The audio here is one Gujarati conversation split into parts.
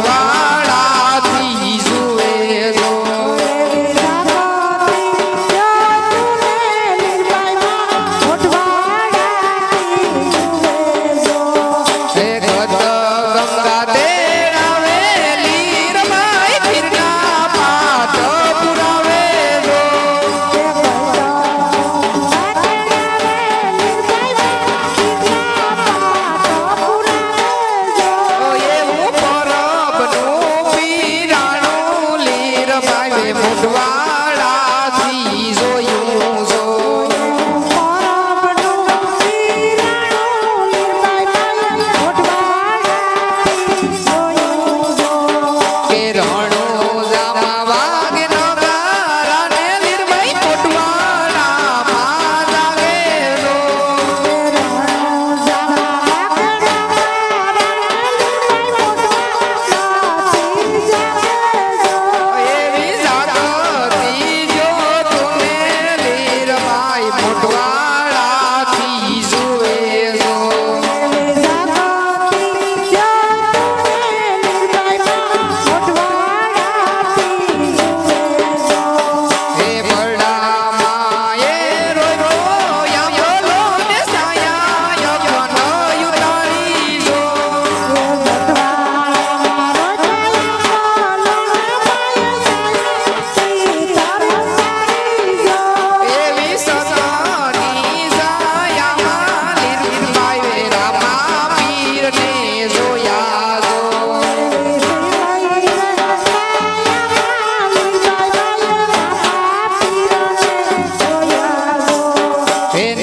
blind.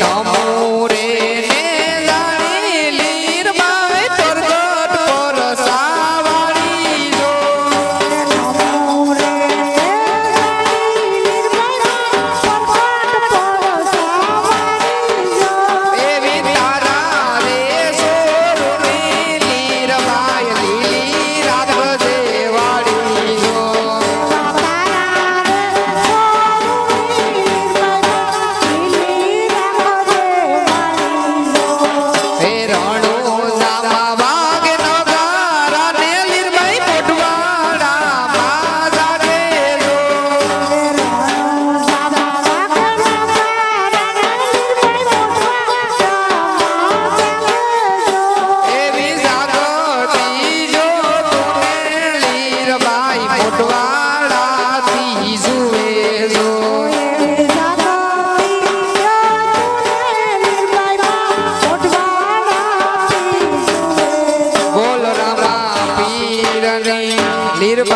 amor.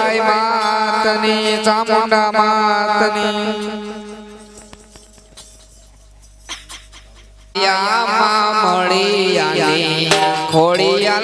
લીરબાઈ માતની ચામુંડા માતની યામાં મળી ખોડિયા